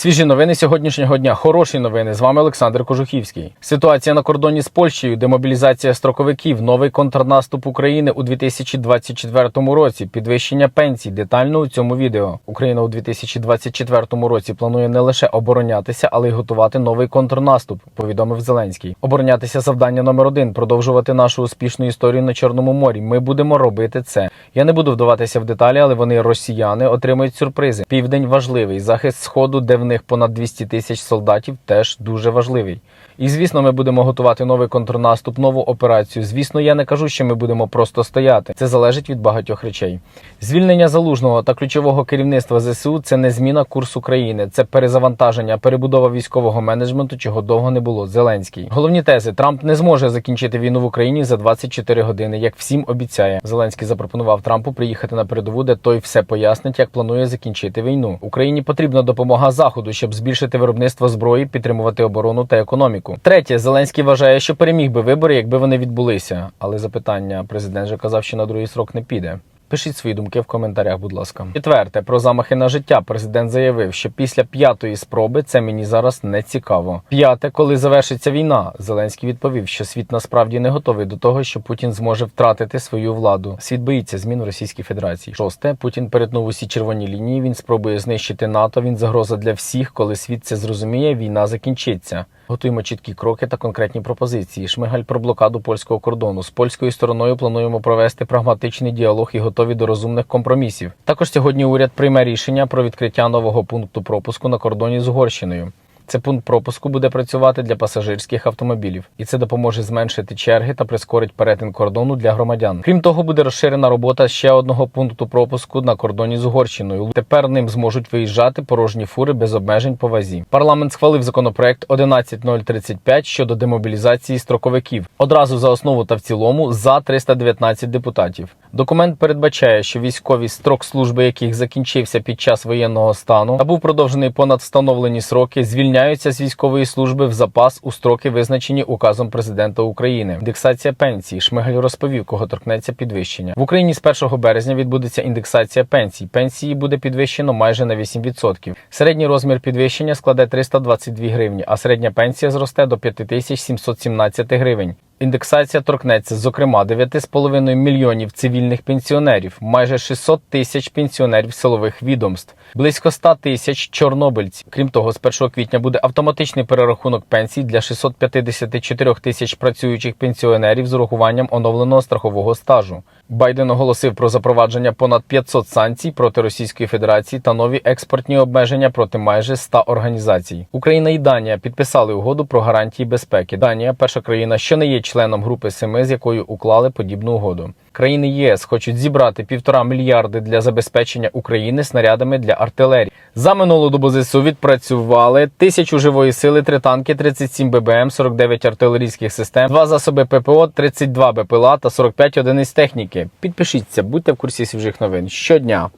Свіжі новини сьогоднішнього дня. Хороші новини. З вами Олександр Кожухівський. Ситуація на кордоні з Польщею, демобілізація строковиків, новий контрнаступ України у 2024 році, підвищення пенсій. Детально у цьому відео. Україна у 2024 році планує не лише оборонятися, але й готувати новий контрнаступ. Повідомив Зеленський. Оборонятися завдання номер один продовжувати нашу успішну історію на Чорному морі. Ми будемо робити це. Я не буду вдаватися в деталі, але вони росіяни отримують сюрпризи. Південь важливий. Захист сходу, де в них понад 200 тисяч солдатів, теж дуже важливий. І звісно, ми будемо готувати новий контрнаступ, нову операцію. Звісно, я не кажу, що ми будемо просто стояти. Це залежить від багатьох речей. Звільнення залужного та ключового керівництва ЗСУ це не зміна курсу країни, це перезавантаження, перебудова військового менеджменту, чого довго не було. Зеленський. Головні тези: Трамп не зможе закінчити війну в Україні за 24 години, як всім обіцяє. Зеленський запропонував Трампу приїхати на передову, де той все пояснить, як планує закінчити війну. Україні потрібна допомога заходу, щоб збільшити виробництво зброї, підтримувати оборону та економіку. Третє, Зеленський вважає, що переміг би вибори, якби вони відбулися. Але запитання президент же казав, що на другий срок не піде. Пишіть свої думки в коментарях, будь ласка. Четверте, про замахи на життя. Президент заявив, що після п'ятої спроби це мені зараз не цікаво. П'яте, коли завершиться війна, Зеленський відповів, що світ насправді не готовий до того, що Путін зможе втратити свою владу. Світ боїться змін в Російській Федерації. Шосте, Путін перетнув усі червоні лінії. Він спробує знищити НАТО. Він загроза для всіх. Коли світ це зрозуміє, війна закінчиться. Готуємо чіткі кроки та конкретні пропозиції. Шмигаль про блокаду польського кордону. З польською стороною плануємо провести прагматичний діалог і готові до розумних компромісів. Також сьогодні уряд прийме рішення про відкриття нового пункту пропуску на кордоні з Угорщиною. Це пункт пропуску буде працювати для пасажирських автомобілів, і це допоможе зменшити черги та прискорить перетин кордону для громадян. Крім того, буде розширена робота ще одного пункту пропуску на кордоні з Угорщиною. Тепер ним зможуть виїжджати порожні фури без обмежень по вазі. Парламент схвалив законопроект 11035 щодо демобілізації строковиків. Одразу за основу та в цілому за 319 депутатів. Документ передбачає, що військові строк служби, яких закінчився під час воєнного стану та був продовжений понад встановлені сроки, звільняються з військової служби в запас у строки, визначені указом президента України. Індексація пенсій. Шмигаль розповів, кого торкнеться підвищення. В Україні з 1 березня відбудеться індексація пенсій. Пенсії буде підвищено майже на 8%. Середній розмір підвищення складе 322 гривні, а середня пенсія зросте до 5717 гривень. Індексація торкнеться, зокрема, 9,5 мільйонів цивільних пенсіонерів, майже 600 тисяч пенсіонерів силових відомств, близько 100 тисяч чорнобильців. Крім того, з 1 квітня буде автоматичний перерахунок пенсій для 654 тисяч працюючих пенсіонерів з урахуванням оновленого страхового стажу. Байден оголосив про запровадження понад 500 санкцій проти Російської Федерації та нові експортні обмеження проти майже 100 організацій. Україна і Данія підписали угоду про гарантії безпеки. Данія перша країна, що не є членом групи семи, з якою уклали подібну угоду. Країни ЄС хочуть зібрати півтора мільярди для забезпечення України снарядами для артилерії. За минулу добу ЗСУ відпрацювали тисячу живої сили, три танки, 37 ББМ, 49 артилерійських систем, два засоби ППО, 32 БПЛА та 45 одиниць техніки. Підпишіться, будьте в курсі свіжих новин щодня.